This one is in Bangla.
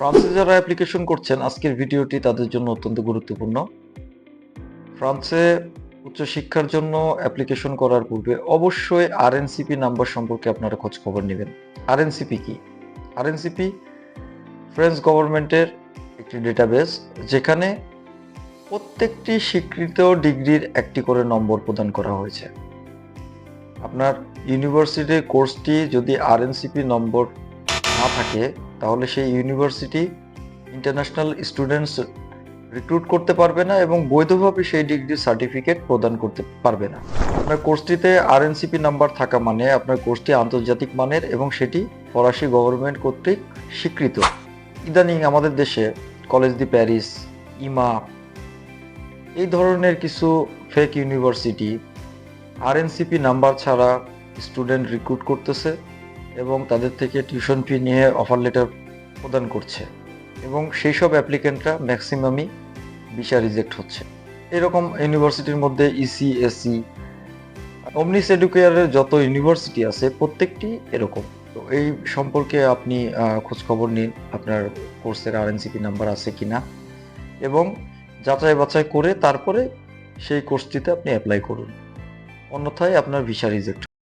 ফ্রান্সে যারা অ্যাপ্লিকেশন করছেন, আজকের ভিডিওটি তাদের জন্য অত্যন্ত গুরুত্বপূর্ণ। ফ্রান্সে উচ্চশিক্ষার জন্য অ্যাপ্লিকেশন করার পূর্বে অবশ্যই আরএনসিপি নাম্বার সম্পর্কে আপনারা খোঁজ খবর নেবেন আরএনসিপি কি? আরএনসিপি ফ্রেঞ্চ গভর্নমেন্টের একটি ডেটাবেস যেখানে প্রত্যেকটি স্বীকৃত ডিগ্রির একটি করে নম্বর প্রদান করা হয়েছে। আপনার ইউনিভার্সিটির কোর্সটি যদি আরএনসিপি নম্বর থাকে, তাহলে সেই ইউনিভার্সিটি ইন্টারন্যাশনাল স্টুডেন্টস রিক্রুট করতে পারবে না এবং বৈধভাবে সেই ডিগ্রির সার্টিফিকেট প্রদান করতে পারবে না। আপনার কোর্সটিতে আরএনসিপি নাম্বার থাকা মানে আপনার কোর্সটি আন্তর্জাতিক মানের এবং সেটি ফরাসি গভর্নমেন্ট কর্তৃক স্বীকৃত। ইদানিং আমাদের দেশে কলেজ দি প্যারিস ইমা এই ধরনের কিছু ফেক ইউনিভার্সিটি আরএনসিপি নাম্বার ছাড়া স্টুডেন্ট রিক্রুট করতেছে। এবং তাদের থেকে টিউশন ফি নিয়ে অফার লেটার প্রদান করছে। এবং সেই সব অ্যাপ্লিকেন্টরা ম্যাক্সিমামই ভিসা রিজেক্ট হচ্ছে। এরকম ইউনিভার্সিটির মধ্যে ইসি এসি অমনিস এডুকেয়ারের যত ইউনিভার্সিটি আছে, প্রত্যেকটি এরকম। তো এই সম্পর্কে আপনি খোঁজখবর নিন, আপনার কোর্সের আরএনসিপি নাম্বার আছে কি না এবং যাচাই বাছাই করে তারপরে সেই কোর্সটিতে আপনি অ্যাপ্লাই করুন। অন্যথায় আপনার ভিসা রিজেক্ট